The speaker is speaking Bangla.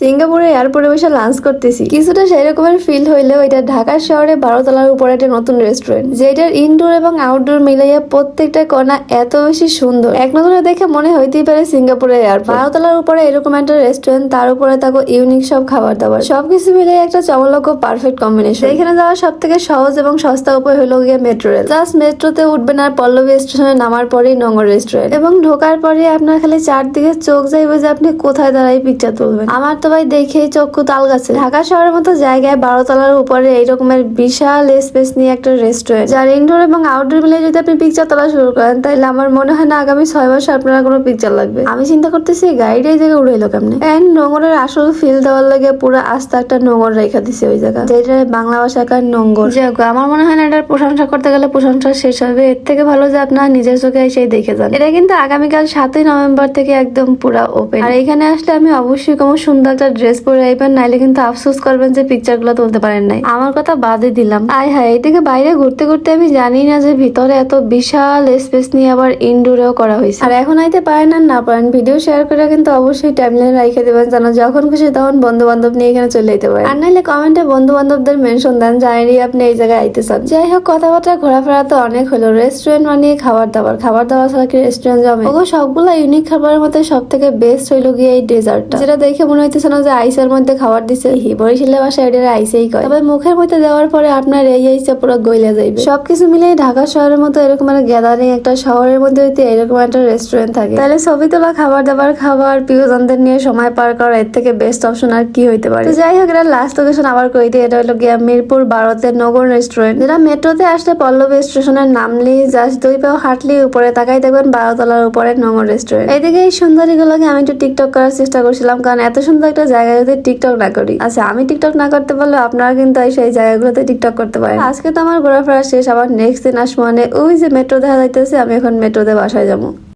সিঙ্গাপুরে এয়ারপোর্টে বসে লাঞ্চ করতেছি। কিছুটা সেই রকমের ফিল হইলেও এটা ঢাকা শহরে বারো তলার উপরে একটা নতুন রেস্টুরেন্ট যেটার ইনডোর এবং আউটডোর মিলাইয়া প্রত্যেকটা কোণা এত বেশি সুন্দর। এক নজরে দেখে মনে হইতেই পারে সিঙ্গাপুরের এয়ারপোর্ট বারো তলার উপরে এরকম একটা রেস্টুরেন্ট তার উপরে থাকো ইউনিক সব খাবার দাবার সবকিছু মিলে একটা চমলক পারফেক্ট কম্বিনেশন এখানে যাওয়া সব থেকে সহজ এবং সস্তা উপায় হলো গিয়ে মেট্রো রেল জাস্ট মেট্রোতে উঠবেন আর পল্লবী স্টেশনে নামার পরেই নগর রেস্টুরেন্ট এবং ঢোকার পরে আপনার খালি চারদিকে চোখ যাইবে যে আপনি কোথায় দাঁড়াই পিকচার তুলবেন। আমার তো ভাই দেখেই চক্ষু তাল গাছে। ঢাকা শহরের মতো জায়গায় বারো তলার উপরে এই রকমের বিশাল স্পেস নিয়ে একটা রেস্টুরেন্ট যার ইনডোর এবং আউটডোর মিলে যদি আপনি পিকচার তোলা শুরু করেন, তাহলে আমার মনে হয় না আগামী ছয় মাসে আপনার কোনো পিকচার লাগবে। আমি চিন্তা করতেছি গাড়িটা এই জায়গায় উড়াইলো কেমনে? এন্ড নোংরের আসল ফিল দেওয়ার লাগে পুরো আস্তে একটা নোংর রেখা দিছে ওই জায়গা। যেটা বাংলা ভাষাকার নোংর। যাক আমার মনে হয় না এটার প্রশংসা করতে গেলে প্রশংসা শেষ হবে। এর থেকে ভালো যে আপনার নিজের চোখে এসে দেখে যান। এটা কিন্তু আগামীকাল সাতই নভেম্বর থেকে একদম পুরা ওপেন আর এখানে আসলে আমি অবশ্যই কোনো সুন্দর একটা ড্রেস পরে আইবেন, নাইলে কিন্তু আফসোস করবেন যে পিকচারগুলো তুলতে পারেন নাই। আমার কথা বাদে দিলাম। আয় হায় এদিকে বাইরে ঘুরতে ঘুরতে আমি জানি না যে ভিতরে এত বিশাল স্পেস নিয়ে আবার ইনডোরেও করা হয়েছে। আর এখন আইতে পারেন আর না পারেন ভিডিও শেয়ার করে কিন্তু অবশ্যই টাইমলাইন রেখে দেবেন, যেন যখন খুশি তখন বন্ধু বান্ধব নিয়ে এখানে চলে যেতে পারেন। আর নাইলে কমেন্টে বন্ধু বান্ধবদের মেনশন দেন জানেনি আপনি এই জায়গায় আইতে চান যাই হোক, কথাবার্তা ঘোরাফেরা তো অনেক হলো। রেস্টুরেন্ট মানে খাবার দাবার খাবার দাবার ছাড়া কি রেস্টুরেন্ট জমে? ওগো, সবগুলো ইউনিক খাবারের মধ্যে সব থেকে বেস্ট হইল গিয়ে এই ডেজার্টটা যেটা দেখে মনে হইতেছে না যে আইসের মধ্যে খাবার দিছে। হি বরিশালের বাসা এটা আইসেই কয়। তবে মুখের মধ্যে দেওয়ার পরে আপনার এই আইসে পুরো গইলা যাইবে। সবকিছু মিলে ঢাকা শহরের মতো এরকম একটা গ্যাদারিং একটা শহরের মধ্যে হইতে এরকম একটা রেস্টুরেন্ট থাকে তাহলে ছবি তোলা খাবার দাবার খাবার প্রিয়জনদের নিয়ে সময় পার করা এর থেকে বেস্ট অপশন আর কি হইতে পারে? যাই হোক এটা লাস্ট লোকেশন আবার কইতে এটা হলো গিয়া মিরপুর ভারতের নগর রেস্টুরেন্ট যেটা মেট্রোতে আসলে পল্লবী স্টেশনের নামলি জাস্ট দুই পাও হাঁটলি উপরে তাকাই দেখবেন বারোতলার উপরে নগর রেস্টুরেন্ট এইদিকে এই সুন্দরী গুলোকে আমি একটু টিকটক করার চেষ্টা করছিলাম কারণ এত সুন্দর একটা জায়গায় টিকটক না করি। আচ্ছা আমি টিকটক না করতে পারলে আপনারা কিন্তু সেই জায়গাগুলোতে টিকটক করতে পারেন। আজকে তো আমার ঘোরাফেরা শেষ, আবার নেক্সট দিন আসব মানে ওই যে মেট্রো দেখা যাইতেছে, আমি এখন মেট্রোতে বাসায় যাব।